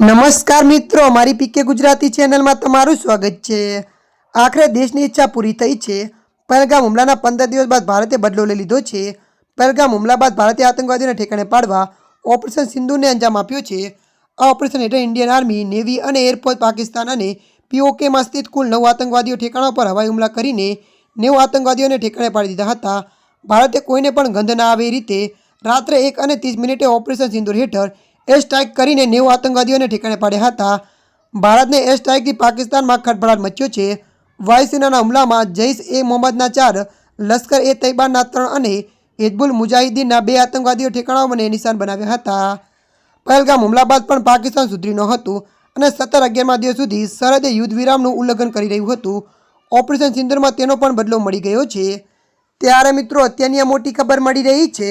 નમસ્કાર મિત્રો મારી પીકે ગુજરાતી ચેનલમાં તમારું સ્વાગત છે. આખરે દેશની ઈચ્છા પૂરી થઈ છે. પહેલગામ હુમલાના પંદર દિવસ બાદ ભારતે બદલો લઈ લીધો છે. પહેલગામ હુમલા બાદ ભારતે આતંકવાદીઓને ઠેકાણે પાડવા ઓપરેશન સિંધુને અંજામ આપ્યો છે. આ ઓપરેશન હેઠળ ઇન્ડિયન આર્મી, નેવી અને એરફોર્સ પાકિસ્તાન અને પીઓકેમાં સ્થિત કુલ નવ આતંકવાદીઓ ઠેકાણા પર હવાઈ હુમલા કરીને નેવું આતંકવાદીઓને ઠેકાણે પાડી દીધા હતા. ભારતે કોઈને પણ ગંધ ના આવે રીતે રાત્રે એક અને ત્રીસ મિનિટે ઓપરેશન સિંધુર હેઠળ એર સ્ટ્રાઇક કરીને નેવું આતંકવાદીઓને ઠેકાણે પાડ્યા હતા. ભારતને એર સ્ટ્રાઇકથી પાકિસ્તાનમાં ખડભડાટ મચ્યો છે. વાયુસેનાના હુમલામાં જૈશ એ મોહમ્મદના ચાર, લશ્કર એ તૈબાનના ત્રણ અને હિઝબુલ મુજાહિદ્દીનના બે આતંકવાદીઓ ઠેકાણાઓને નિશાન બનાવ્યા હતા. પહેલગામ હુમલા બાદ પણ પાકિસ્તાન સુધરી નહોતું હતું અને સત્તર અગિયારમાં દિવસ સુધી સરહદે યુદ્ધ વિરામનું ઉલ્લંઘન કરી રહ્યું હતું. ઓપરેશન સિંદુરમાં તેનો પણ બદલો મળી ગયો છે. ત્યારે મિત્રો, અત્યારની મોટી ખબર મળી રહી છે